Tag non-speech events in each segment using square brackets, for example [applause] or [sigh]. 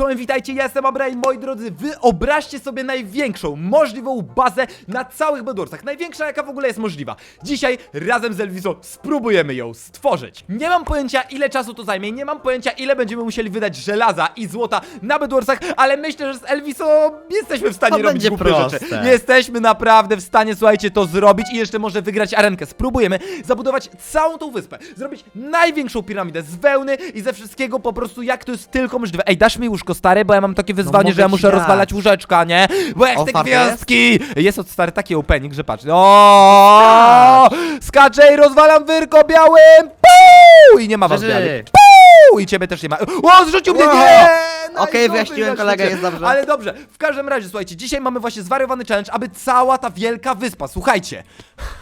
Czołem, witajcie, ja jestem Abra i moi drodzy, wyobraźcie sobie największą możliwą bazę na całych Bedursach. Największa jaka w ogóle jest możliwa. Dzisiaj razem z Elviso spróbujemy ją stworzyć. Nie mam pojęcia ile czasu to zajmie, nie mam pojęcia ile będziemy musieli wydać żelaza i złota na Bedursach, ale myślę, że z Elviso jesteśmy w stanie To robić głupie proste. rzeczy. Jesteśmy naprawdę w stanie, słuchajcie, to zrobić i jeszcze może wygrać arenkę. Spróbujemy zabudować całą tą wyspę, zrobić największą piramidę z wełny i ze wszystkiego po prostu jak to jest tylko możliwe. Ej, dasz mi łóżko stare, bo ja mam takie wyzwanie, mogę że ja ci muszę dać. rozwalać łóżeczka, nie? Bo jak te gwiazdki! Jest od stary taki opening, że patrz. O! Skaczę i rozwalam wyrko białym! Puu! I nie ma was Przeżyj. białych. Puu! I ciebie też nie ma. O, zrzucił mnie! Wow. Nie! Okej, Najgorzej wyjaśniłem, na kolega, jest dobrze. Ale dobrze, w każdym razie, słuchajcie, dzisiaj mamy właśnie zwariowany challenge, aby cała ta wielka wyspa, słuchajcie,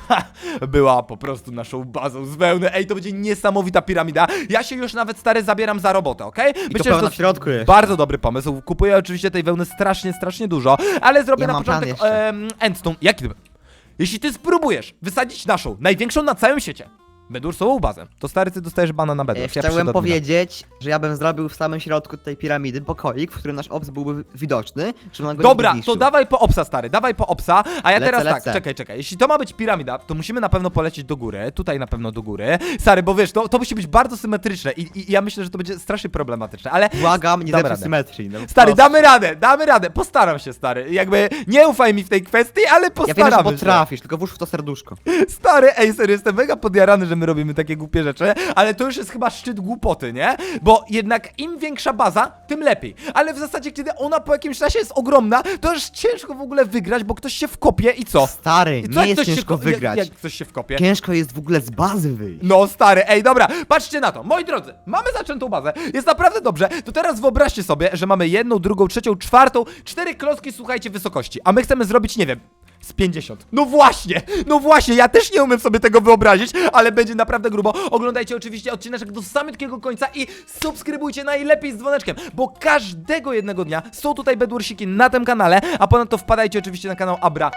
ha, [laughs] była po prostu naszą bazą z wełny. Ej, to będzie niesamowita piramida. Ja się już nawet stary zabieram za robotę, okej? to pełno w środku jest. bardzo dobry pomysł. Kupuję oczywiście tej wełny strasznie, strasznie dużo, ale zrobię Ja na mam plan początek jeszcze. em, endstone. Jaki to? Jeśli ty spróbujesz wysadzić naszą, największą na całym świecie, bedursową bazę, to stary, ty dostajesz bana na bedurs. E, Ja Chciałem przyszedłem powiedzieć, że ja bym zrobił w samym środku tej piramidy pokoik, w którym nasz obs byłby widoczny, żeby on go Dobra, nie to zniszczył. dawaj po obsa, stary, dawaj po obsa, a ja Lecę, teraz tak, lecę. czekaj, czekaj, jeśli to ma być piramida, to musimy na pewno polecieć do góry, tutaj na pewno do góry, stary, bo wiesz, to, to musi być bardzo symetryczne i, i ja myślę, że to będzie strasznie problematyczne, ale... Błagam, nie Damy zepsuj radę. symetrii. No, Stary, proszę. damy radę, damy radę, postaram się, stary, jakby nie ufaj mi w tej kwestii, ale Ja wiem, że się. potrafisz, tylko włóż w to serduszko. Stary, ej, serio, jestem mega podjarany, że my robimy takie głupie rzeczy, ale to już jest chyba szczyt głupoty, nie? Bo jednak im większa baza, tym lepiej. Ale w zasadzie, kiedy ona po jakimś czasie jest ogromna, to już ciężko w ogóle wygrać, bo ktoś się wkopie i co? Stary, I co, nie jak jest ktoś się ciężko ko- jak- wygrać. Jak, ktoś się wkopie? Ciężko jest w ogóle z bazy wyjść. No stary, ej dobra, patrzcie na to, moi drodzy, mamy zaczętą bazę, jest naprawdę dobrze, to teraz wyobraźcie sobie, że mamy jedną, drugą, trzecią, czwartą, cztery klocki, słuchajcie, wysokości, a my chcemy zrobić, nie wiem, z 50. No właśnie, no właśnie, ja też nie umiem sobie tego wyobrazić, ale będzie naprawdę grubo. Oglądajcie oczywiście odcineczek do samego końca i subskrybujcie najlepiej z dzwoneczkiem, bo każdego jednego dnia są tutaj bedwarsiki na tym kanale, a ponadto wpadajcie oczywiście na kanał Abra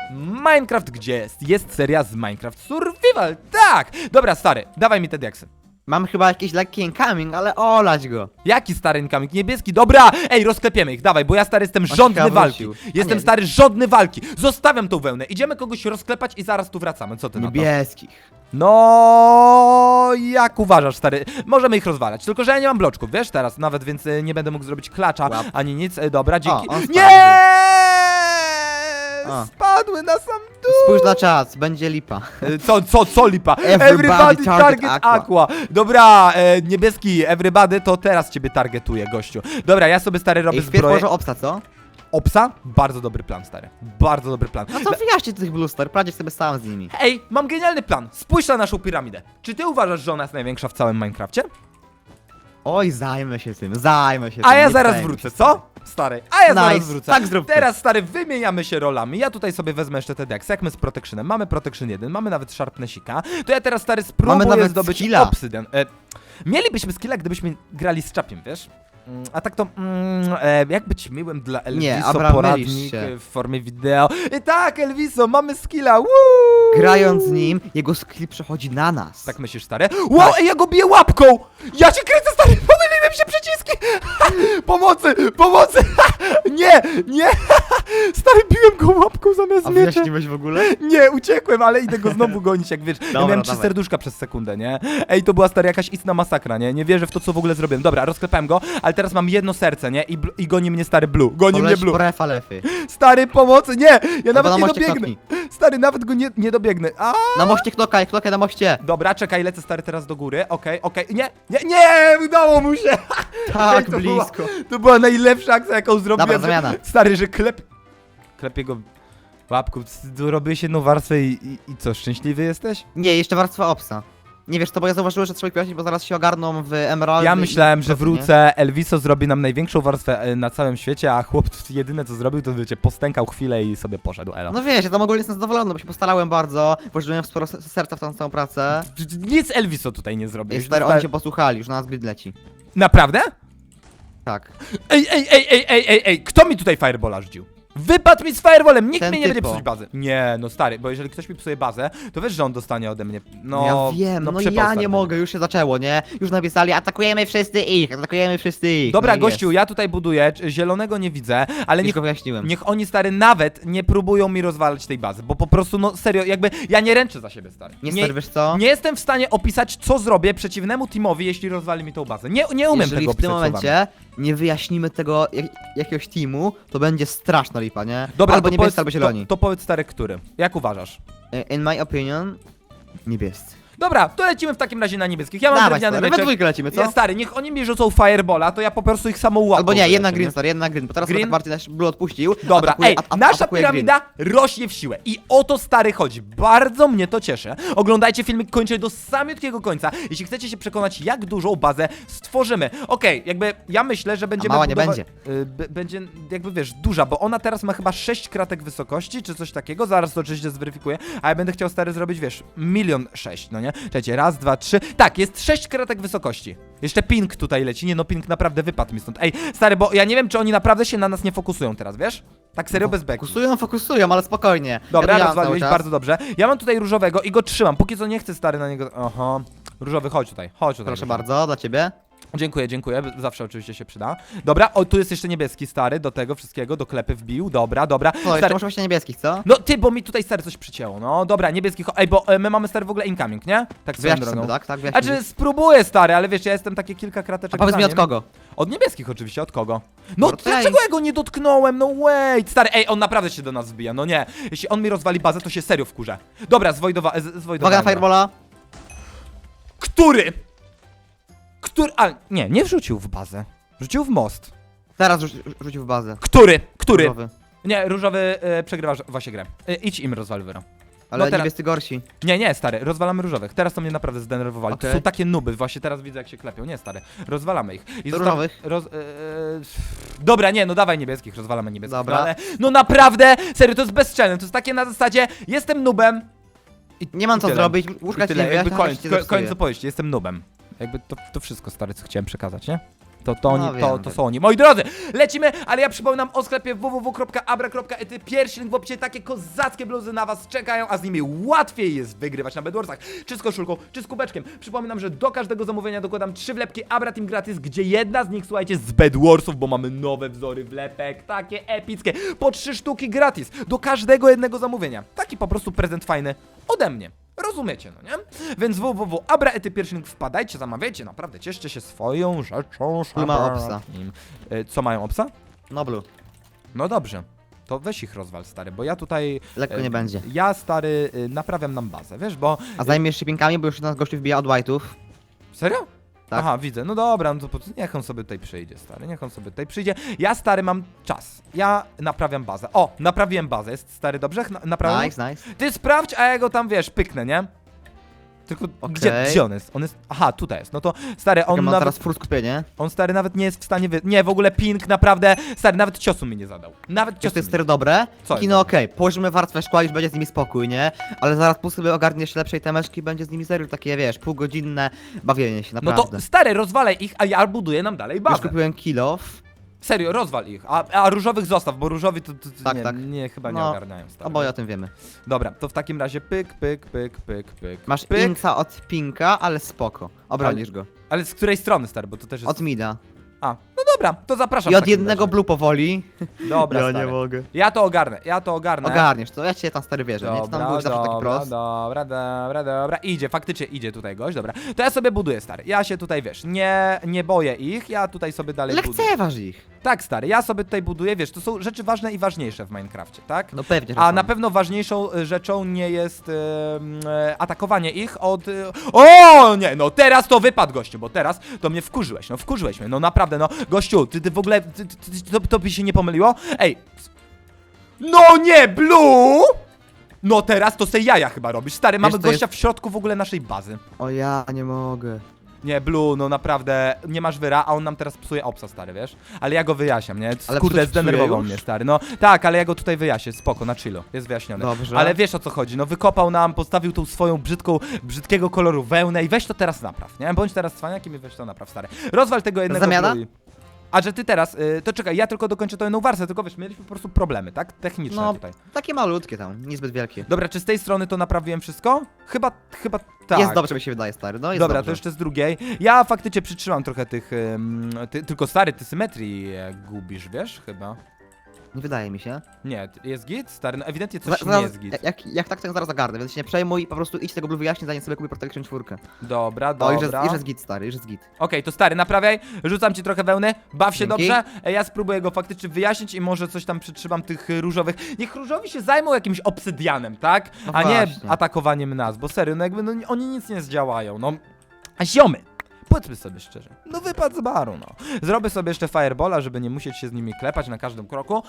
Minecraft, gdzie jest, jest seria z Minecraft Survival, tak! Dobra, stary, dawaj mi te diaksy. Mam chyba jakiś lekki incoming, ale olać go. Jaki stary incoming? Niebieski, dobra! Ej, rozklepiemy ich, dawaj, bo ja stary jestem żądny chyba walki. wrócił. A Jestem nie. stary żądny walki. Zostawiam tą wełnę, idziemy kogoś rozklepać i zaraz tu wracamy. Co ty na to? Niebieskich. No, jak uważasz, stary? Możemy ich rozwalać, tylko że ja nie mam bloczków, wiesz, teraz nawet, więc y, nie będę mógł zrobić klacza, Łap. ani nic. Y, Dobra, dzięki. on spadł. nie! A. Spadły na sam. Spójrz na czas, będzie lipa. Y, Co, co, co lipa? Everybody target aqua. Dobra, e, niebieski everybody, to teraz ciebie targetuję, gościu. Dobra, ja sobie stary robię Ej, wpierw zbroję. może obsta, co? Opsa? Bardzo dobry plan, stary. Bardzo dobry plan. No co wyjaśnij tych bluster, prawie sobie sam z nimi. Ej, mam genialny plan. Spójrz na naszą piramidę. Czy ty uważasz, że ona jest największa w całym Minecrafcie? Oj, zajmę się tym, zajmę się A tym. ja nie zaraz wrócę, się co? Stary, a ja zaraz Nice, wrócę. tak zróbmy. Teraz, stary, wymieniamy się rolami. Ja tutaj sobie wezmę jeszcze te deksy. Jak my z Protectionem mamy Protection 1, mamy nawet Sharpnessika, to ja teraz, stary, spróbuję nawet zdobyć skilla. Obsydian. E, mielibyśmy skilla, gdybyśmy grali z Chapiem, wiesz? Mm, A tak to, mm, e, jak być miłym dla Elviso Abraham, poradnik się. e, w formie wideo. E, tak, Elviso, mamy skilla, woo! Grając z nim, jego skill przechodzi na nas. Tak myślisz, stary? Wow, ej, ja go biję łapką! Ja cię kręcę, stary! Pomyliłem się przyciski! [laughs] pomocy! Pomocy! [laughs] nie! Nie! [laughs] stary, biłem go łapką zamiast A miecza. wyjaśniłeś w ogóle? Nie, uciekłem, ale idę go znowu gonić, jak wiesz. ja Dobra, miałem trzy dawaj. serduszka przez sekundę, nie? Ej, to była stary jakaś istna masakra, nie? Nie wierzę w to, co w ogóle zrobiłem. Dobra, rozklepałem go, ale teraz mam jedno serce, nie? I, bl- i goni mnie stary Blue. Goni mnie Blue. po refa lefy. Stary, pomocy! Nie! Ja nawet na nie moście dobiegnę. Stary, nawet go nie, nie dobiegnę. A! Na moście knokaj, knokaj na moście. Dobra, czekaj, lecę stary teraz do góry. Okej, okej. Nie, nie, nie! Udało mu się! Tak, Ej, to blisko. Była, to była najlepsza akcja, jaką zrobiłem. Dobra, że- zamiana. Stary, że klep... Klepie go łapką. Robię jedną warstwę i, i, i co, szczęśliwy jesteś? Nie, jeszcze warstwa obsa. Nie wiesz to, bo ja zauważyłem, że trzeba ich wyjaśnić, bo zaraz się ogarną w Emerald. Ja myślałem, że wrócę, Elviso zrobi nam największą warstwę e, na całym świecie, a chłop jedyne co zrobił, to wiecie, postękał chwilę i sobie poszedł, elo. No wiesz, ja tam ogólnie jestem zadowolony, bo się postarałem bardzo, włożyłem sporo s- serca w tą całą pracę. Nic Elviso tutaj nie zrobił. Już stary, oni się posłuchali, już na nas grid leci. Naprawdę? Tak. Ej, ej, ej, ej, ej, ej, ej, kto mi tutaj Firebola rzucił? Wypadł mi z firewallem, nikt Ten mnie nie będzie typo. psuć bazy. Nie, no stary, bo jeżeli ktoś mi psuje bazę, to wiesz, że on dostanie ode mnie. No, ja wiem, no, przypał, ja nie mogę, już się zaczęło, nie? Już napisali, atakujemy wszyscy ich, atakujemy wszyscy ich. Dobra, no i gościu, ja tutaj buduję, zielonego nie widzę, ale jest. niech, Tylko wyjaśniłem. niech oni, stary, nawet nie próbują mi rozwalać tej bazy, bo po prostu, no serio, jakby ja nie ręczę za siebie, stary. Nie, stary, wiesz co? nie jestem w stanie opisać, co zrobię przeciwnemu teamowi, jeśli rozwali mi tą bazę. Nie, nie umiem Jeżeli tego w tym opisać słowami. momencie nie wyjaśnimy tego jak, jakiegoś teamu, to będzie straszna lipa, nie? Dobra, albo to niebiescy, powiedz, albo zieloni. To, to powiedz, stary, który? Jak uważasz? In my opinion, niebiescy. Dobra, to lecimy w takim razie na niebieskich. Ja mam Dawaj, drewniany stary, we dwójkę lecimy, co? Ja, stary, niech oni mi rzucą firebola, to ja po prostu ich samo łapę. Albo nie, jedna green, stary, jedna green, bo teraz Green? green? tak nasz blue odpuścił. Dobra, atakuje, ej, a- a- nasza atakuje piramida rośnie w siłę i o to stary chodzi. Bardzo mnie to cieszy. Oglądajcie filmik, kończę do samiutkiego końca, jeśli chcecie się przekonać, jak dużą bazę stworzymy. Okej, jakby ja myślę, że będziemy mała nie budowa- będzie. Y, b- będzie, jakby wiesz, duża, bo ona teraz ma chyba 6 kratek wysokości, czy coś takiego, zaraz to oczywiście zweryfikuję, a ja będę chciał stary zrobić, wiesz, milion sześć, no nie? Czekajcie, raz, dwa, trzy, tak, jest 6 kratek wysokości. Jeszcze ping tutaj leci, nie no, ping naprawdę wypadł mi stąd. Ej, stary, bo ja nie wiem, czy oni naprawdę się na nas nie fokusują teraz, wiesz? Tak serio, bez beki. Fokusują, fokusują, ale spokojnie. Dobra, ja rozwaliłeś bardzo dobrze. Ja mam tutaj różowego i go trzymam. Póki co nie chcę stary na niego. Oho. Różowy, chodź tutaj, chodź tutaj. Proszę różowy. bardzo, dla ciebie. Dziękuję, dziękuję. Zawsze oczywiście się przyda. Dobra, o tu jest jeszcze niebieski stary, do tego wszystkiego, do klepy wbił. Dobra, dobra. To jeszcze Stary, może właśnie niebieskich, co? no ty, bo mi tutaj stary coś przycięło. No dobra, niebieski. cho- Ej, bo e, my mamy stary w ogóle incoming, nie? Tak swoją Wyjaśnij drogą. sobie, tak? Tak, wyjaśnij. Znaczy spróbuję stary, ale wiesz, ja jestem takie kilka krateczek A powiedz za mi od nim. kogo? Od niebieskich oczywiście, od kogo? No Dobra, to dlaczego ja- go nie dotknąłem? No wait, stary, ej, on naprawdę się do nas wbija, no nie. Jeśli on mi rozwali bazę, to się serio wkurzę. Dobra, zwojdowa, z- Uwaga zwojdowałem. na go. firebola. Który? Który? A, nie, nie wrzucił w bazę. Wrzucił w most. Teraz rzuć, rzucił w bazę. Który? Który? Różowy. Nie, różowy e, przegrywa właśnie grę. E, idź im rozwal wyro. Ale No teraz- niebiescy gorsi. Nie, nie, stary, rozwalamy różowych. Teraz to mnie naprawdę zdenerwowali. To Okej. są takie nuby, właśnie teraz widzę jak się klepią. Nie, stary, rozwalamy ich. I zostaw- różowych? Roz, e, e, dobra, nie, no dawaj niebieskich, rozwalamy niebieskich. Dobra. No, ale, no naprawdę, serio, to jest bezczelne. To jest takie na zasadzie, jestem nubem. I, Nie mam i co tyle. zrobić, I łóżka ci tyle, nie jakby koniec, ko, koniec opowieści, jestem nubem. Jakby to, to wszystko, stary, co chciałem przekazać, nie? To, to, No oni, wiem, to, to są oni. Moi drodzy, lecimy, ale ja przypominam o sklepie www.abra.ety. Pierwszy link w opisie, takie kozackie bluzy na was czekają, a z nimi łatwiej jest wygrywać na Bedwarsach. Czy z koszulką, czy z kubeczkiem. Przypominam, że do każdego zamówienia dokładam trzy wlepki Abra Team gratis, gdzie jedna z nich, słuchajcie, z Bedwarsów, bo mamy nowe wzory wlepek, takie epickie. Po trzy sztuki gratis, do każdego jednego zamówienia. Taki po prostu prezent fajny ode mnie. Rozumiecie, no nie? Więc www.abra.ety pierwszy link wpadajcie, zamawiajcie, naprawdę cieszcie się swoją rzeczą. Tu ma obsa. Nim. E, Co mają obsa? No blue. No dobrze. To weź ich rozwal, stary, bo ja tutaj. Lekko e, nie będzie. Ja, stary, y, naprawiam nam bazę, wiesz, bo. A zajmiesz się pinkami, bo już nas gościu wbija od white'ów. Serio? Tak. Aha, widzę. No dobra, no to po- niech on sobie tutaj przyjdzie, stary. Niech on sobie tutaj przyjdzie. Ja, stary, mam czas. Ja naprawiam bazę. O, naprawiłem bazę. Jest stary dobrze? Na, naprawiam? Nice, nice. Ty sprawdź, a ja go tam wiesz, pyknę, nie? Tylko gdzie, Okej. gdzie on jest? On jest. Aha, tutaj jest. No to stary, On nawet. teraz full skupienie. On stary nawet nie jest w stanie wy... Nie, w ogóle ping naprawdę. Stary, nawet ciosu mi nie zadał. Nawet Czy ciosu. to jest mi... stary dobre? Co jest no dobre? okej, położymy warstwę szkła, już będzie z nimi spokój, nie? Ale zaraz pół sobie ogarniesz lepszej temeczki i będzie z nimi serio takie, wiesz, półgodzinne bawienie się, No naprawdę. to stary, rozwalaj ich, a ja buduję nam dalej Już bazę. kupiłem kill off. Serio, rozwal ich. A, a różowych zostaw, bo różowi to, to, to Tak, nie, tak. nie, chyba nie No, ogarniają stary. Oboje o tym wiemy. Dobra, to w takim razie pyk, pyk, pyk, pyk, pyk. Masz pyk. inca od pinka, ale spoko. Obronisz go. Ale z której strony, stary, bo to też jest... Od mida. A, dobra, to zapraszam I w od takim jednego razie. blue powoli. Dobra, stary. mogę. Ja to ogarnę, ja to ogarnę. Ogarniesz to, ja cię tam stary wierzę, nie? Ty tam Dobra, byłeś zawsze taki dobra, prost. dobra, dobra, dobra, idzie, faktycznie idzie tutaj gość, dobra. To ja sobie buduję, stary, ja się tutaj, wiesz, nie, nie boję ich, ja tutaj sobie dalej buduję. Lekceważ ich. Tak, stary, ja sobie tutaj buduję, wiesz, to są rzeczy ważne i ważniejsze w Minecrafcie, tak? No pewnie, że A są. na pewno ważniejszą y, rzeczą nie jest y, atakowanie ich od... Y, o nie, no teraz to wypadł gościu, bo teraz to mnie wkurzyłeś, no wkurzyłeś mnie, no naprawdę, no gościu, ty, ty w ogóle, ty, ty, ty, to, to by się nie pomyliło? Ej, no nie, Blue! No teraz to se jaja chyba robisz, stary, mamy co gościa w środku w ogóle naszej bazy. O ja nie mogę. Nie, Blue, no naprawdę, nie masz wyra, a on nam teraz psuje obsa, stary, wiesz? Ale ja go wyjaśniam, nie? Ale Kurde, zdenerwował mnie, stary, no. Tak, ale ja go tutaj wyjaśnię, spoko, na chillu, jest wyjaśnione. Dobrze. Ale wiesz o co chodzi, no wykopał nam, postawił tą swoją brzydką, brzydkiego koloru wełnę i weź to teraz napraw, nie? Bądź teraz cwaniakiem i weź to napraw, stary. Rozwal tego jednego Zamiana? Blue A że ty teraz, y, to czekaj, ja tylko dokończę tą jedną warstwę, tylko wiesz, mieliśmy po prostu problemy, tak? Techniczne No, tutaj. takie malutkie tam, niezbyt wielkie. Dobra, czy z tej strony to naprawiłem wszystko? Chyba, chyba tak. Jest dobrze, mi się wydaje, stary, no jest Dobra, dobrze. to jeszcze z drugiej. Ja faktycznie przytrzymam trochę tych. ym, ty, tylko stary, ty symetrii e, gubisz, wiesz? Chyba. Nie wydaje mi się. Nie, jest git? Stary, no ewidentnie coś nie jest git. Jak, jak tak, to ja zaraz zagarnę, więc się nie przejmuj i po prostu idź tego blue wyjaśnić, zanim sobie kupię Protection 4. Dobra, O, dobra. już jest, już jest git, stary, już jest git. Okej, to stary, naprawiaj, rzucam ci trochę wełny, baw się Dzięki. dobrze, e, ja spróbuję go faktycznie wyjaśnić i może coś tam przytrzymam tych y, różowych. Niech różowi się zajmą jakimś obsydianem, tak? No A nie właśnie. atakowaniem nas, bo serio, no jakby no, oni nic nie zdziałają, no. A ziomy! Powiedzmy sobie szczerze, no wypad z baru, no. Zrobię sobie jeszcze firebola, żeby nie musieć się z nimi klepać na każdym kroku.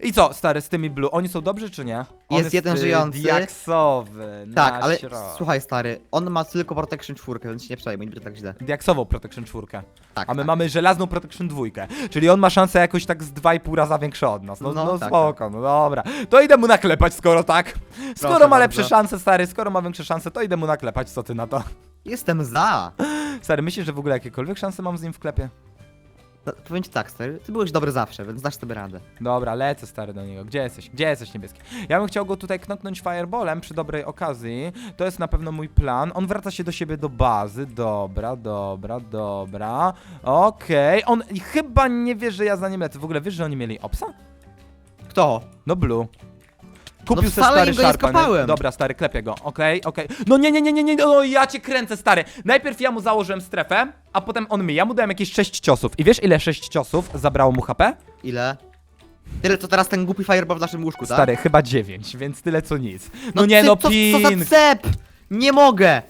I co, stary, z tymi blue, oni są dobrzy czy nie? On Jest jeden y, żyjący. Diaksowy, Tak, na ale środek. słuchaj, stary, on ma tylko Protection 4, więc się nie przejmuj, nie będzie tak źle. Diaksową Protection 4. Tak, A my tak. mamy żelazną Protection 2, czyli on ma szansę jakoś tak z 2,5 raza większe od nas. No, no, No, tak, spoko, no dobra. To idę mu naklepać, skoro tak. Skoro ma lepsze bardzo. szanse, stary, skoro ma większe szanse, to idę mu naklepać, co ty na to? Jestem za! Stary, myślisz, że w ogóle jakiekolwiek szanse mam z nim w klepie? No, powiem ci tak, stary, ty byłeś dobry zawsze, więc dasz sobie radę. Dobra, lecę stary do niego. Gdzie jesteś? Gdzie jesteś niebieski? Ja bym chciał go tutaj knoknąć fireballem przy dobrej okazji. To jest na pewno mój plan. On wraca się do siebie do bazy. Dobra, dobra, dobra. Okej. On chyba nie wie, że ja za nim lecę. W ogóle wiesz, że oni mieli opsa? Kto? No blue. Kupił No se wcale stary im go nie szarpan. skopałem. Dobra, stary, klepię go. Okej, okej. No nie, nie, nie, nie, nie, no ja cię kręcę, stary. Najpierw ja mu założyłem strefę, a potem on mi. Ja mu dałem jakieś 6 ciosów. I wiesz, ile 6 ciosów zabrało mu HP? Ile? Tyle co teraz ten głupi fireball w naszym łóżku, tak? Stary, chyba 9, więc tyle co nic. No, nie, ty, no co, co ping. za cep! Nie mogę!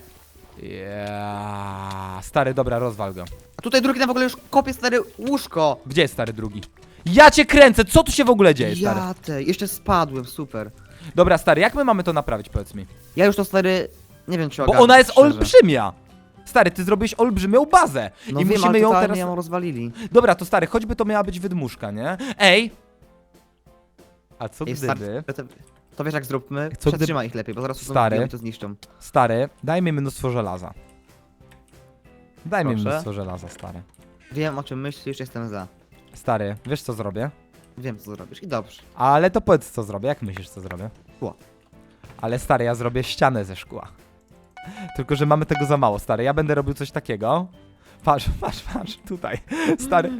Yeah. Stary, dobra, rozwal go. A tutaj drugi tam w ogóle już kopie stary łóżko. Gdzie jest stary drugi? Ja cię kręcę, co tu się w ogóle dzieje, stary? Ja te, jeszcze spadłem, super. Dobra, stary, jak my mamy to naprawić, powiedz mi? Ja już to stary, nie wiem czy Bo ogarnę, ona jest szczerze. olbrzymia. Stary, ty zrobiłeś olbrzymią bazę. No I wiem, musimy ale ją totalnie teraz... ją rozwalili. Dobra, to stary, choćby to miała być wydmuszka, nie? Ej! A co Ej, gdyby... stary, to, to wiesz jak zróbmy? Co gdy- Przetrzymaj ich lepiej, bo zaraz Stary. stary. to zniszczą. Stary, daj mi mnóstwo żelaza. Daj mi Proszę. mnóstwo żelaza, stary. Wiem o czym myślisz, jestem za. Stary, wiesz co zrobię? Wiem co zrobisz i dobrze. Ale to powiedz co zrobię, jak myślisz co zrobię? Szkło. Ale stary, ja zrobię ścianę ze szkła. Tylko, że mamy tego za mało, stary. Ja będę robił coś takiego. Patrz, patrz, patrz, tutaj. Stary,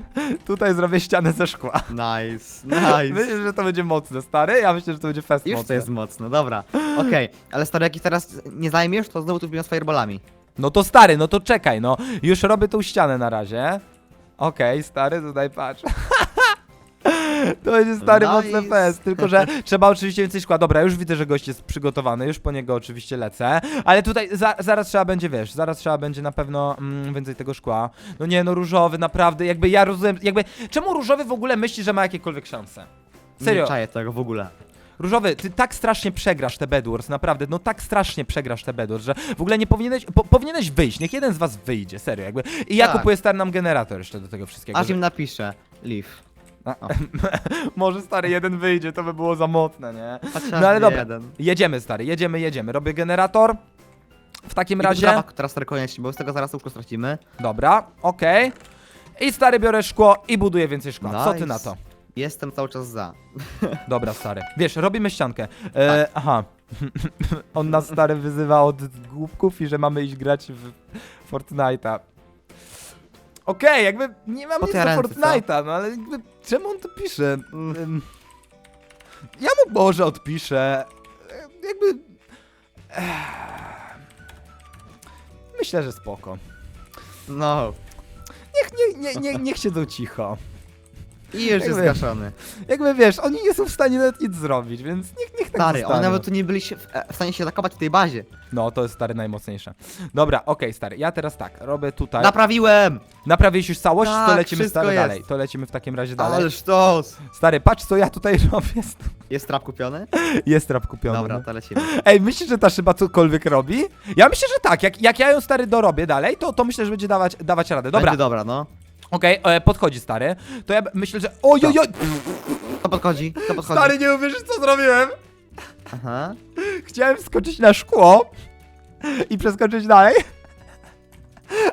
tutaj zrobię ścianę ze szkła. Nice, nice. Myślisz, że to będzie mocne, stary? Ja myślę, że to będzie fest Już to mocne. jest mocno, dobra. Okej, ale stary, jak ich teraz nie zajmiesz, to znowu tu wbiją z fireballami. No to stary, no to czekaj, no. Już robię tą ścianę na razie. Okej, stary, tutaj patrz. [laughs] To będzie stary Nice. mocny fest, tylko że [laughs] trzeba oczywiście więcej szkła. Dobra, już widzę, że gość jest przygotowany, już po niego oczywiście lecę. Ale tutaj za, zaraz trzeba będzie, wiesz, zaraz trzeba będzie na pewno mm, więcej tego szkła. No nie, no różowy, naprawdę, jakby ja rozumiem, jakby... Czemu różowy w ogóle myśli, że ma jakiekolwiek szanse? Serio, Nie czaję tego w ogóle. Różowy, ty tak strasznie przegrasz te Bedwars, naprawdę, no tak strasznie przegrasz te Bedwars, że w ogóle nie powinieneś, po, powinieneś wyjść, niech jeden z was wyjdzie, serio, jakby. I ja Tak. kupuję stary nam generator jeszcze do tego wszystkiego. Aż że- im napiszę. Leave. [laughs] Może stary jeden wyjdzie, to by było za mocne, nie? Chociaż No ale dobra, jeden. jedziemy stary, jedziemy, jedziemy, robię generator. W takim razie, budowa teraz stary koniecznie, bo z tego zaraz łóżko stracimy. dobra, okej. I stary biorę szkło i buduję więcej szkła. Co ty Nice. na to? Jestem cały czas za. [laughs] Dobra, stary. Wiesz, robimy ściankę. E, aha. [laughs] On nas stary wyzywa od głupków i że mamy iść grać w Fortnite'a. Okej, jakby nie mam Po nic te do Fortnite'a, no ale jakby czemu on to pisze? Ym, Ja mu może odpiszę. Jakby. Ech. Myślę, że spoko. No. Niech, nie, nie, nie, niech siedzą cicho. I już jest Jakby- zgaszony. Jakby wiesz, oni nie są w stanie nawet nic zrobić, więc niech, niech tak Stary, zostaną. oni nawet tu nie byli się, w, e, w stanie się zakopać w tej bazie. No, to jest stary najmocniejsze. Dobra, okej, stary. Ja teraz tak, robię tutaj. Naprawiłem! Naprawiłeś już całość, to Tak, lecimy wszystko stary jest. dalej. To lecimy w takim razie dalej. Ale sztos! Stary, patrz co ja tutaj [laughs] robię. Jest trap kupiony? Jest trap kupiony. Dobra, no. to lecimy. Ej, myślisz, że ta szyba cokolwiek robi? Ja myślę, że tak. Jak, jak ja ją stary dorobię dalej, to, to myślę, że będzie dawać, dawać radę. Dobra, Będzie dobra, no. Okej, e, podchodzi stary. To ja b- myślę, że. Oj, oj, oj! To podchodzi, to podchodzi. Stary, nie uwierzysz, co zrobiłem? Aha. Chciałem skoczyć na szkło i przeskoczyć dalej.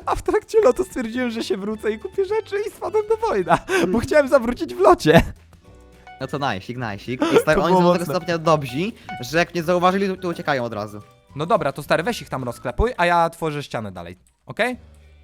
A w trakcie lotu stwierdziłem, że się wrócę i kupię rzeczy i spadłem do wojna, bo chciałem zawrócić w locie. No to najsik, najsik. I stary, To oni było są do tego mocne. stopnia dobrzy, że jak nie zauważyli, to, to uciekają od razu. No dobra, to stary, weź ich tam rozklepuj, a ja tworzę ścianę dalej. Okej?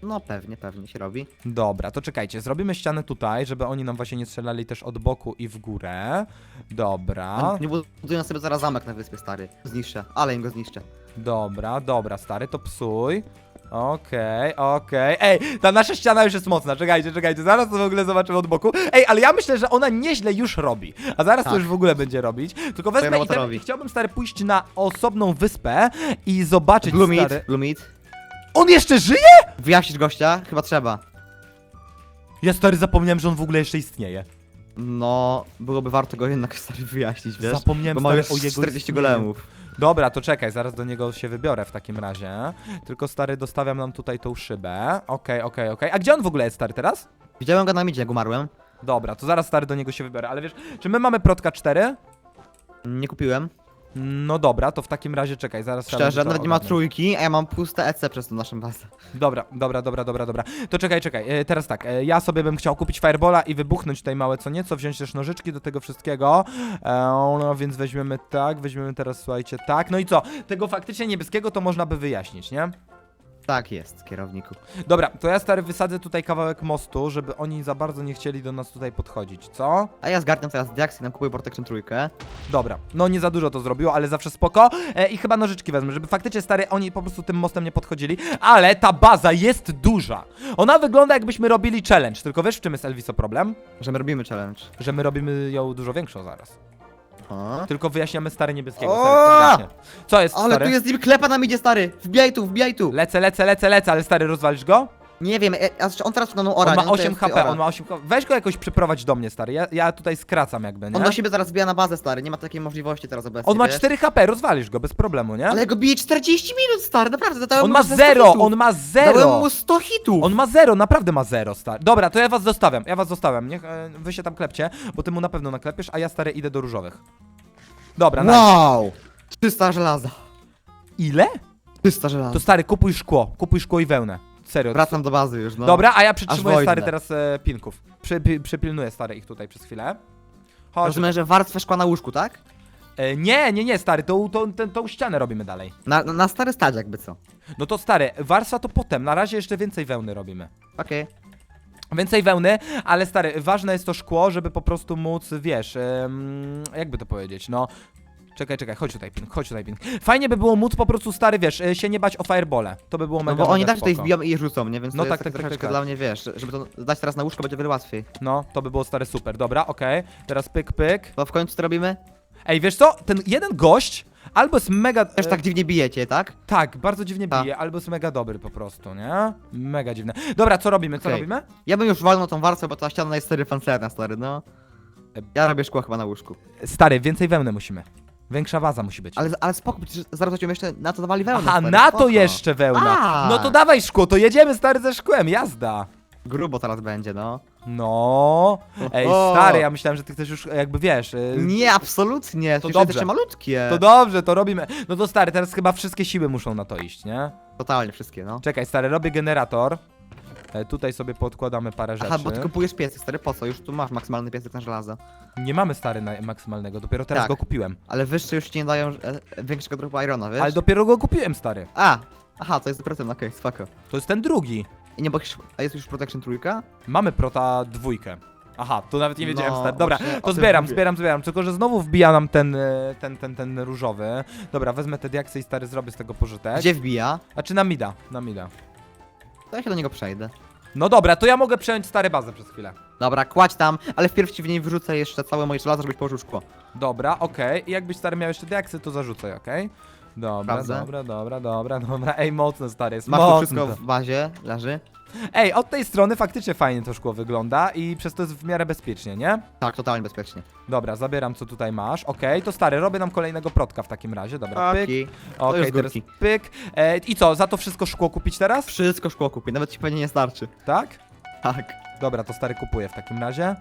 No pewnie, pewnie się robi. Dobra, to czekajcie, zrobimy ścianę tutaj, żeby oni nam właśnie nie strzelali też od boku i w górę. Dobra, Nie budują sobie zaraz zamek na wyspie, stary. Zniszczę, ale im go zniszczę. dobra, dobra, stary, to psuj. Okej, okej. Ej, ta nasza ściana już jest mocna. Czekajcie, czekajcie, zaraz to w ogóle zobaczymy od boku. Ej, ale ja myślę, że ona nieźle już robi. A zaraz to Tak. już w ogóle będzie robić. Tylko wezmę i robi. chciałbym stary pójść na osobną wyspę i zobaczyć Blue meat, stary. blue meat. On jeszcze żyje? Wyjaśnić gościa? Chyba trzeba. Ja stary zapomniałem, że on w ogóle jeszcze istnieje. No, byłoby warto go jednak stary wyjaśnić, wiesz? Zapomniałem Bo ma stary, już o jego 40 istnieniu. golemów. Dobra, to czekaj, zaraz do niego się wybiorę w takim razie. Tylko stary, dostawiam nam tutaj tą szybę. Okej, okej, okej. A gdzie on w ogóle jest stary teraz? Widziałem go na midzie, jak umarłem. Dobra, to zaraz stary do niego się wybiorę. Ale wiesz, czy my mamy protka 4? Nie kupiłem. No dobra, to w takim razie czekaj, zaraz trzeba Szczerze, będzie to nawet nie ma ogarnąć. trójki, a ja mam puste EC przez tą naszą bazę. Dobra, dobra, dobra, dobra, dobra. To czekaj, czekaj. E, teraz tak, e, ja sobie bym chciał kupić Firebola i wybuchnąć tutaj małe co nieco, wziąć też nożyczki do tego wszystkiego. E, no więc weźmiemy tak, weźmiemy teraz, słuchajcie, tak. No i co? Tego faktycznie niebieskiego to można by wyjaśnić, nie? Tak jest, kierowniku. Dobra, to ja stary wysadzę tutaj kawałek mostu, żeby oni za bardzo nie chcieli do nas tutaj podchodzić, co? A ja zgarniam teraz i nam kupuję Protection trójkę. Dobra, no nie za dużo to zrobiło, ale zawsze spoko. E, I chyba nożyczki wezmę, żeby faktycznie stary oni po prostu tym mostem nie podchodzili. Ale ta baza jest duża. Ona wygląda jakbyśmy robili challenge, tylko wiesz w czym jest Elviso problem? Że my robimy challenge. Że my robimy ją dużo większą zaraz. Aha. Tylko wyjaśniamy stary niebieskiego. Stary. Co jest Ale stary? tu jest nim klepa nam idzie, stary! Wbijaj tu, wbijaj tu! Lecę, lecę, lecę, lecę, ale stary rozwalisz go? Nie wiem, e, a on teraz mną ora, on ma nie? No to 8 jest HP, ora. on ma 8 HP. Weź go jakoś przyprowadź do mnie, stary. Ja, ja tutaj skracam jakby, nie? On do siebie zaraz wbija na bazę, stary, nie ma takiej możliwości teraz obecnie, On ma wiesz? 4 HP, rozwalisz go bez problemu, nie? Ale go bije 40 minut, stary, naprawdę, dałem On mu ma ze 100 0, hitów. on ma Dałem 0. mu 100 hitów! On ma 0, naprawdę ma 0, stary. Dobra, to ja was zostawiam, ja was zostawiam. Niech e, wy się tam klepcie, bo ty mu na pewno naklepiesz, a ja stary idę do różowych. Dobra, nice. Wow! 300 żelaza. Ile? 300 żelaza. To stary, kupuj szkło, kupuj szkło i wełnę. Serio. Wracam do bazy już, no. Dobra, a ja przytrzymuję wojnę. stary teraz e, pinków. Przy, pi, przypilnuję stary ich tutaj przez chwilę. Chodź. Rozumiem, że warstwę szkła na łóżku, tak? E, nie, nie, nie, stary, tą, tą, tą, tą ścianę robimy dalej. Na, na, na stary stać jakby co. No to stary, warstwa to potem, na razie jeszcze więcej wełny robimy. Okej. Więcej wełny, ale stary, ważne jest to szkło, żeby po prostu móc, wiesz, em, jakby to powiedzieć, no. Czekaj, czekaj, chodź tutaj, Pink, chodź tutaj, Pink. Fajnie by było móc po prostu, stary, wiesz, e, się nie bać o firebole. To by było No mega, bo oni mega tak tutaj spoko. wbiją i rzucą, nie? Więc No to tak, jest tak, tak, troszeczkę tak, tak. dla mnie, wiesz, żeby to dać teraz na łóżko będzie wiele łatwiej. No, to by było, stary, super. Dobra, okej. Teraz pyk, pyk. To w końcu co robimy? Ej, wiesz co? Ten jeden gość albo jest mega... Też e, tak dziwnie bijecie, tak? Tak, bardzo dziwnie Ta. bije, albo jest mega dobry po prostu, nie? Mega dziwne. Dobra, co robimy, co Okej. robimy? Ja bym już walnął tą warstwę, bo ta ściana jest stary pancerna, stary, no. E, Ja robię szkło chyba na łóżku. Stary, więcej wełny musimy. Większa waza musi być. Ale, ale spoko, przecież zaraz będziemy jeszcze na to dawali wełnę, Aha, stary, na spoko. to jeszcze wełna. A. No to dawaj szkło, to jedziemy stary ze szkłem, jazda. Grubo teraz będzie, no. No. Ej, stary, ja myślałem, że ty chcesz już jakby wiesz. y, Nie, absolutnie, To to dobrze. jeszcze malutkie. To dobrze, to robimy. No to stary, teraz chyba wszystkie siły muszą na to iść, nie? Totalnie wszystkie, no. Czekaj, stary, robię generator. E, tutaj sobie podkładamy parę rzeczy. Aha, bo ty kupujesz piecyk, stary, po co? Już tu masz maksymalny piecyk na żelazo. Nie mamy stary na maksymalnego, dopiero teraz Tak. go kupiłem. Ale wyższe już ci nie dają e, większego dropu irona, wiesz? Ale dopiero go kupiłem, stary. A! Aha, to jest dopiero ten, okej, spoko. To jest ten drugi. I nie, bo a jest już Protection trójka? Mamy prota dwójkę. Aha, to nawet nie wiedziałem, No, stary. Dobra, właśnie o to tym zbieram, mówię. zbieram, zbieram. Tylko, że znowu wbija nam ten, e, ten, ten, ten różowy. Dobra, wezmę te diaksy i stary zrobię z tego pożytek. Gdzie wbija? A czy na mida? Na mida. To ja się do niego przejdę. No dobra, to ja mogę przejąć stary bazę przez chwilę. Dobra, kładź tam, ale wpierw ci w niej wyrzucę jeszcze całe moje żelazo, żebyś położył szkło. Dobra, okej. I jakbyś stary miał jeszcze diaksy, to zarzucaj, okej? Dobra, Sprawdzę. dobra, dobra, dobra, dobra. Ej, mocno stary, jest Masz mocno wszystko w bazie, leży? Ej, od tej strony faktycznie fajnie to szkło wygląda i przez to jest w miarę bezpiecznie, nie? Tak, totalnie bezpiecznie. Dobra, zabieram co tutaj masz. Okej, to stary, robię nam kolejnego protka w takim razie. Dobra, pyk. Okej. Okej, już teraz górki. pyk. E, I co, za to wszystko szkło kupić teraz? Wszystko szkło kupię, nawet ci pewnie nie starczy. Tak? Tak. Dobra, to stary kupuję w takim razie.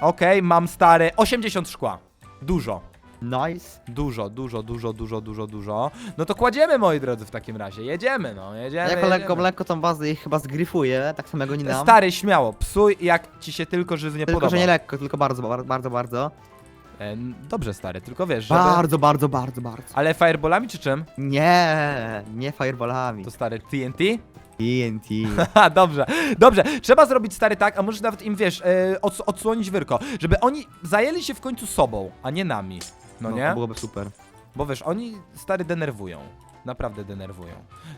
Okej, mam stary 80 szkła. Dużo. Nice. Dużo, dużo, dużo, dużo, dużo, dużo. No to kładziemy, moi drodzy, w takim razie. Jedziemy, no, jedziemy. Jako lekko, jedziemy. lekko tą bazę ich chyba zgryfuję, tak samego nie nam. Stary, śmiało, psuj jak ci się tylko żyznie Tylko, podoba. że nie lekko, tylko bardzo, bardzo, bardzo, bardzo. E, dobrze, stary, tylko wiesz, żeby... Bardzo, bardzo, bardzo, bardzo. Ale fireballami czy czym? Nie, nie fireballami. To stary TNT? TNT. [laughs] Haha, dobrze, dobrze. Trzeba zrobić stary tak, a może nawet im wiesz, e, ods odsłonić wyrko, żeby oni zajęli się w końcu sobą, a nie nami. No, nie? To byłoby super. Bo wiesz, oni stary denerwują. Naprawdę denerwują.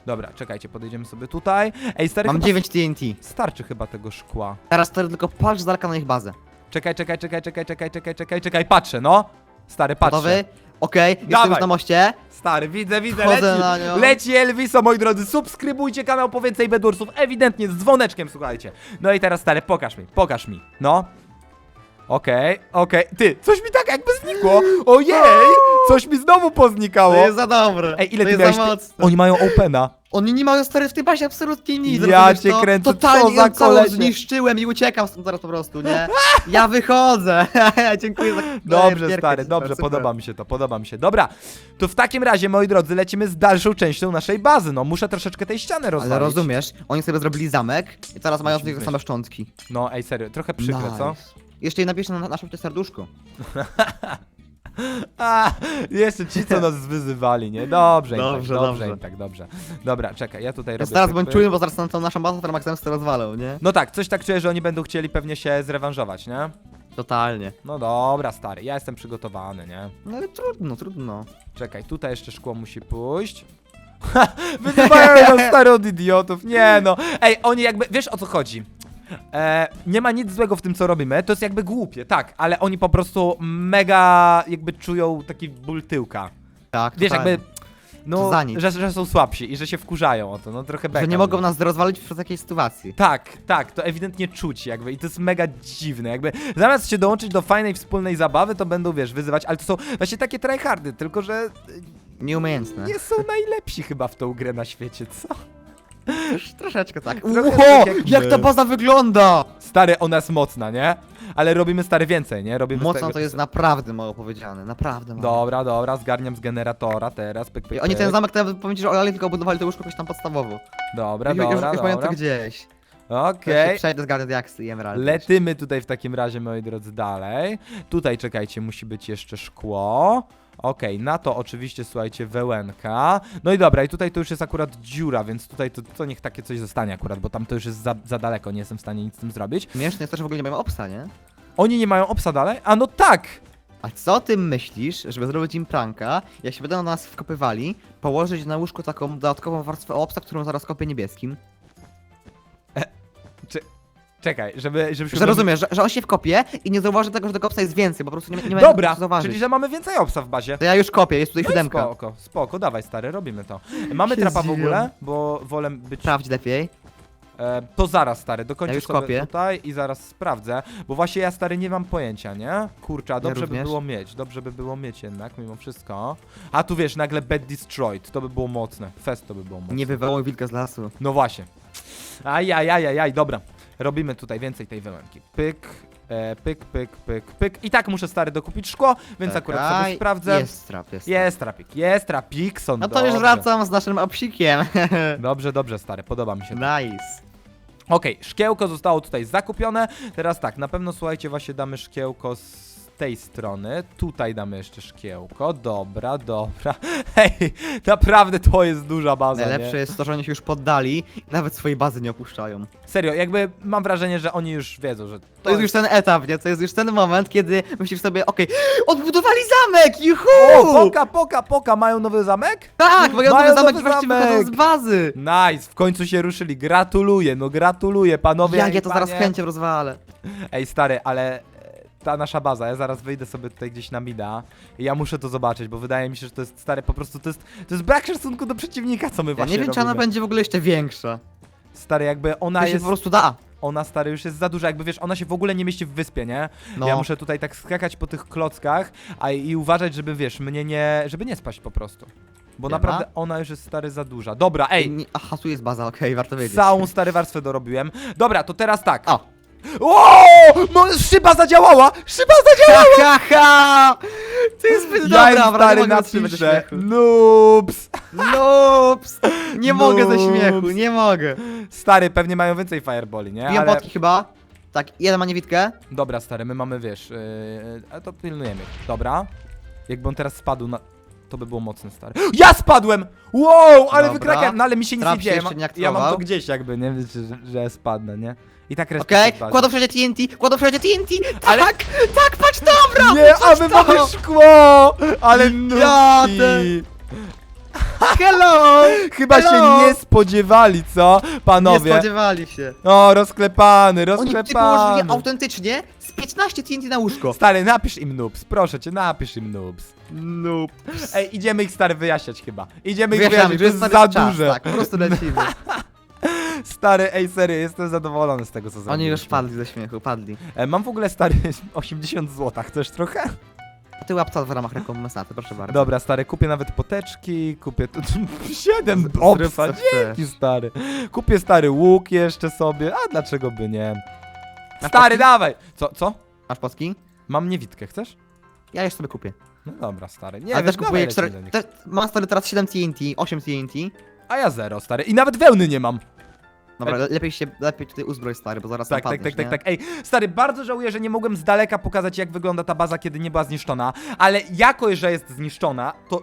Dobra, czekajcie, podejdziemy sobie tutaj. Ej, stary, Mam chyba 9 TNT. starczy chyba tego szkła. Teraz to tylko patrz z daleka na ich bazę. Czekaj, czekaj, czekaj, czekaj, czekaj, czekaj, czekaj, czekaj, patrzę, no. Stary, patrzę. Gotowy? Okej, jestem Dawaj. już na moście. Stary, widzę, widzę, leci, na nią. leci Elviso, moi drodzy, subskrybujcie kanał po więcej Bedursów, ewidentnie z dzwoneczkiem, słuchajcie. No i teraz, stary, pokaż mi, pokaż mi, no. Okej, okej, ty, coś mi tak jakby znikło, ojej, coś mi znowu poznikało. To jest za dobre. Ej, ile to ty jest miałeś, za mocne. oni mają opena. Oni nie mają stary w tej bazie absolutnie nic. Ja rozumiesz cię to? kręcę, co Totalnie za ją całą kolesie. zniszczyłem i uciekam stąd teraz po prostu, nie? Ja wychodzę. [laughs] Dziękuję za Dobrze, gierkę, stary, super, dobrze, super. podoba mi się to, podoba mi się. Dobra, to w takim razie, moi drodzy, lecimy z dalszą częścią naszej bazy. No, muszę troszeczkę tej ściany rozwalić. Ale rozumiesz, oni sobie zrobili zamek i teraz mają z Musimy niego same szczątki. No, ej, serio, trochę przykre, co? Nice. Jeszcze jej napiszę na naszym serduszku. [laughs] A, jeszcze ci, co nas wyzywali, nie? Dobrze, im Dobrze, tak, dobrze, dobrze. im tak, dobrze. Dobra, czekaj, ja tutaj robię... teraz pyk, bądź czujny, bo zaraz na tą naszą bazę teraz Max rozwalą, nie? No tak, coś tak czuję, że oni będą chcieli pewnie się zrewanżować, nie? Totalnie. No dobra, stary, ja jestem przygotowany, nie? No ale trudno, trudno. Czekaj, tutaj jeszcze szkło musi pójść. Ha, [laughs] Wyzywają nas stary od idiotów, nie no. Ej, oni jakby, wiesz o co chodzi? E, nie ma nic złego w tym, co robimy, to jest jakby głupie, tak, ale oni po prostu mega jakby czują taki ból tyłka. Tak, Wiesz, totalnie. jakby, no, To za nic. że, że są słabsi i że się wkurzają o to, no trochę beka. Że nie mogą nas rozwalić przez jakiejś sytuacji. Tak, tak, to ewidentnie czuć jakby i to jest mega dziwne, jakby zamiast się dołączyć do fajnej wspólnej zabawy, to będą, wiesz, wyzywać, ale to są właśnie takie tryhardy, tylko że Nieumiejętne. nie są najlepsi chyba w tą grę na świecie, co? Trosz, troszeczkę tak. Trochę Uho, tak jak ta baza wygląda! Stary, ona jest mocna, nie? Ale robimy stary więcej, nie? Robimy z Mocno to jest naprawdę mało powiedziane, naprawdę mało. Dobra, dobra, zgarniam z generatora teraz, pyk, pyk, I oni pyk. ten zamek, to powiem ci, że olali tylko budowali to łóżko jakoś tam podstawowo. Dobra, już, dobra, już mają to dobra. gdzieś. Okej. Okay. Przejdę i emeraldy. Letymy tutaj w takim razie, moi drodzy, dalej. Tutaj, czekajcie, musi być jeszcze szkło. Okej, na to oczywiście, słuchajcie, wełenka. No i dobra, i tutaj to już jest akurat dziura, więc tutaj to, to niech takie coś zostanie akurat, bo tam to już jest za, za daleko, nie jestem w stanie nic z tym zrobić. Śmieszne jest to, że w ogóle nie mają obsa, nie? Oni nie mają obsa dalej? A no tak! A co ty myślisz, żeby zrobić im pranka, jak się będą na nas wkopywali, położyć na łóżku taką dodatkową warstwę obsa, którą zaraz kopię niebieskim? Czekaj, żeby... żebyśmy Że rozumiesz, że, że on się wkopie i nie zauważy tego, że tego obsa jest więcej, po prostu nie, nie ma Dobra, zauważyć. czyli że mamy więcej obsa w bazie. To ja już kopię, jest tutaj No i siódemka. Spoko, spoko, dawaj stary, robimy to. Mamy Się trapa w ogóle, bo wolę być... Sprawdź lepiej. E, to zaraz stary, dokończę Ja już sobie kopię. tutaj i zaraz sprawdzę, bo właśnie ja stary nie mam pojęcia, nie? Kurczę, a dobrze by również. było mieć, dobrze by było mieć jednak, mimo wszystko. A tu wiesz, nagle Bad Destroyed, to by było mocne, Fest to by było mocne. Nie wywołuj wilka z lasu. No właśnie. Ajajajajaj, dobra. Robimy tutaj więcej tej wełenki. Pyk, e, pyk, pyk, pyk, pyk. I tak muszę stary dokupić szkło, więc akurat sobie sprawdzę. Jest trap, jest. Jest trapik, jest trapikson, No to już dobrze. wracam z naszym obsikiem. [laughs] Dobrze, dobrze stary, podoba mi się to. nice. Okej, szkiełko zostało tutaj zakupione. Teraz tak, na pewno słuchajcie, właśnie damy szkiełko z tej strony. Tutaj damy jeszcze szkiełko. Dobra, dobra. [laughs] Hej, naprawdę to jest duża baza. Najlepsze nie? jest to, że oni się już poddali i nawet swojej bazy nie opuszczają. Serio, jakby mam wrażenie, że oni już wiedzą, że. To jest już ten etap, nie? To jest już ten moment, kiedy myślisz sobie, okej, odbudowali zamek, juhu! O, poka, poka, poka, mają nowy zamek? Tak, ja Mają nowy zamek nowy i właściwie z bazy. Nice, w końcu się ruszyli. Gratuluję, no gratuluję, panowie. Jak ja to zaraz panie. chęcią rozwalę. Ej, stary, ale ta nasza baza, ja zaraz wyjdę sobie tutaj gdzieś na mida i ja muszę to zobaczyć, bo wydaje mi się, że to jest, stary, po prostu to jest, to jest brak szacunku do przeciwnika, co my Ja właśnie nie wiem, czy ona będzie w ogóle jeszcze większa. Stary, jakby ona To się jest, po prostu da. ona, stary, już jest za duża, jakby wiesz, ona się w ogóle nie mieści w wyspie, nie? No. Ja muszę tutaj tak skakać po tych klockach a, i uważać, żeby, wiesz, mnie nie, żeby nie spaść po prostu. Bo Nie ma? naprawdę ona już jest, stary, za duża. Dobra, ej, Nie- Aha, tu jest baza, okej, warto wiedzieć. całą stary warstwę dorobiłem. Dobra, to teraz tak. O! O! Mo- Szyba zadziałała! Szyba zadziałała! Ha, ha! To jest zbyt Ja dobra, stary nie mogę wytrzymać ze śmiechu. Noobs! [laughs] Noobs! Nie mogę ze śmiechu, nie mogę. Stary, pewnie mają więcej fireboli, nie? Biją Ale... potki chyba. Tak, jeden ma niewidkę. Dobra, stary, my mamy, wiesz, yy, a to pilnujemy. Dobra. Jakby on teraz spadł na... To by było mocne, stary. Ja spadłem! Wow, ale Dobra. wykrakałem, no ale mi się nic Trap nie się dzieje. jeszcze nie ja mam aktywował. to gdzieś jakby, nie? Wiecie, że, że ja spadnę, nie? I tak reszta Okej, się spadnie. kładą wszędzie TNT, kładą wszędzie TNT. Ale- Tak, tak, patrz, dobra! Nie, a my to? mamy szkło! Ale Ja nubki. Hello! Chyba Hello! się nie spodziewali, co? Nie Panowie. spodziewali się. O, rozklepany, Oni rozklepany. autentycznie z 15 TNT na łóżko. Stary, napisz im noobs, proszę cię, napisz im noobs. Noob. Ej, idziemy ich stary wyjaśniać chyba. Idziemy ich Wyjaśniamy, wyjaśniać, to jest stary za czas, duże. Tak, po prostu lecimy. [laughs] Stary, ej, serio, jestem zadowolony z tego, co Oni zrobiliśmy. już padli ze śmiechu, padli. E, mam w ogóle, stary, [laughs] 80 zł, chcesz trochę? A ty łapca w ramach rekompensaty, proszę bardzo. Dobra, stary, kupię nawet poteczki, kupię tu [laughs] 7 Zrób obsa, co dzięki, stary. Kupię stary łuk jeszcze sobie, a dlaczego by nie? Stary, dawaj! Co, co? Masz potki? Mam niewidkę, chcesz? Ja jeszcze sobie kupię. No dobra, stary, nie Ale też kupuję dawaj, 4... lecimy do nich. Te, mam stary teraz 7 TNT, 8 TNT. A ja zero, stary, i nawet wełny nie mam. Dobra, le- lepiej się, lepiej tutaj uzbroj stary, bo zaraz Tak, tak, tak, padniesz, tak, tak. Ej, stary, bardzo żałuję, że nie mogłem z daleka pokazać, jak wygląda ta baza, kiedy nie była zniszczona, ale jako, że jest zniszczona, to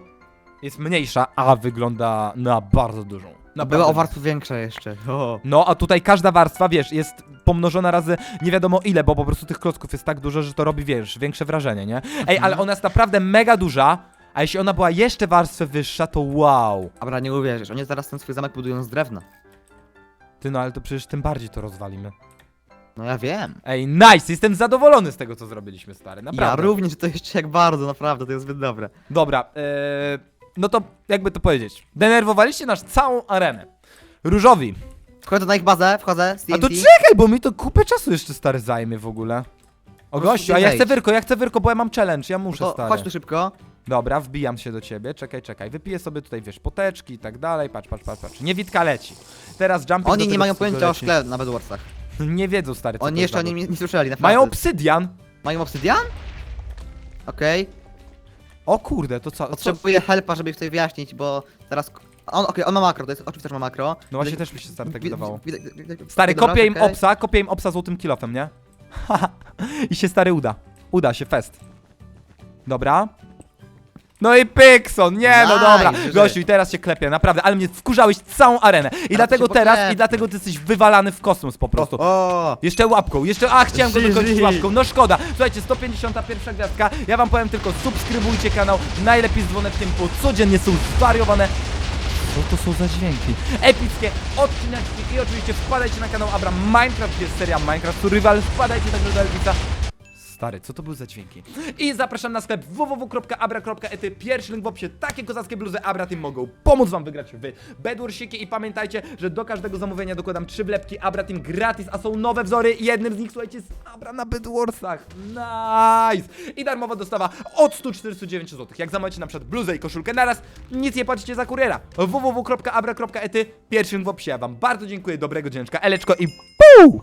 jest mniejsza, a wygląda na bardzo dużą. No, Naprawdę. była o warstwę większa jeszcze. O. No, a tutaj każda warstwa, wiesz, jest pomnożona razy nie wiadomo ile, bo po prostu tych klocków jest tak dużo, że to robi, wiesz, większe wrażenie, nie? Ej, ale ona jest naprawdę mega duża, a jeśli ona była jeszcze warstwę wyższa, to wow. Dobra, nie uwierzysz, oni teraz ten swój zamek budują z drewna. Ty, no ale to przecież tym bardziej to rozwalimy. No ja wiem. Ej, nice, jestem zadowolony z tego, co zrobiliśmy, stary, Ja naprawdę. również, to jeszcze jak bardzo, naprawdę, to jest zbyt dobre. Dobra, e, no to jakby to powiedzieć. Denerwowaliście nas całą arenę. Różowi. Wchodzę na ich bazę, wchodzę z A to czekaj, bo mi to kupę czasu jeszcze stary zajmie w ogóle. O prostu gościu, a ja chcę wejdź. wyrko, ja chcę wyrko, bo ja mam challenge, ja muszę to stary. chodź tu szybko. Dobra, wbijam się do ciebie, czekaj, czekaj. Wypiję sobie tutaj, wiesz, poteczki i tak dalej. Patrz, patrz, patrz, patrz. Niewidka leci. Teraz jumping do Oni tego nie mają pojęcia o leci. szkle na Bedwarsach. [laughs] Nie wiedzą, stary, co Oni to jeszcze o nim nie, nie słyszeli, naprawdę. Mają obsydian. Mają obsydian? Okej. O kurde, to co? co? Potrzebuję helpa, żeby tutaj wyjaśnić, bo teraz... On, okej, on ma makro, to jest oczywiście też ma makro. No właśnie też mi się stary tak wydawało. Stary, dobra, kopię im czekaj. obsa, kopię im obsa złotym kilofem, nie? Haha. [laughs] I się stary uda. Uda się, fest. Dobra. No i Pixon, nie no Nice, dobra. Gościu, i teraz się klepię, naprawdę, ale mnie wkurzałeś całą arenę. I dlatego się teraz, i dlatego ty jesteś wywalany w kosmos po prostu. O! Jeszcze łapką, jeszcze, a chciałem go Zi, dokończyć zi. łapką, no szkoda. Słuchajcie, 151 gwiazdka, ja wam powiem tylko subskrybujcie kanał, najlepiej z dzwoneczkiem, bo codziennie są zwariowane co to są za dźwięki? Epickie odcineczki i oczywiście wpadajcie na kanał Abra Minecraft, gdzie jest seria Minecraft Survival, wpadajcie także do Elvisa. Stary, co to były za dźwięki? I zapraszam na sklep www.abra.ety Pierwszy link w opisie, takie kozackie bluzy Abra tym mogą pomóc wam wygrać w Bedwarsiki i pamiętajcie, że do każdego zamówienia dokładam trzy wlepki Abra Team gratis, a są nowe wzory jednym z nich, słuchajcie, jest Abra na Bedwarsach. Nice! I darmowa dostawa od 149 zł. Jak zamawiacie na przykład bluzę i koszulkę naraz, nic nie płacicie za kuriera. www.abra.ety Pierwszy link w opisie, ja wam bardzo dziękuję, dobrego dzięczka, eleczko i PUU!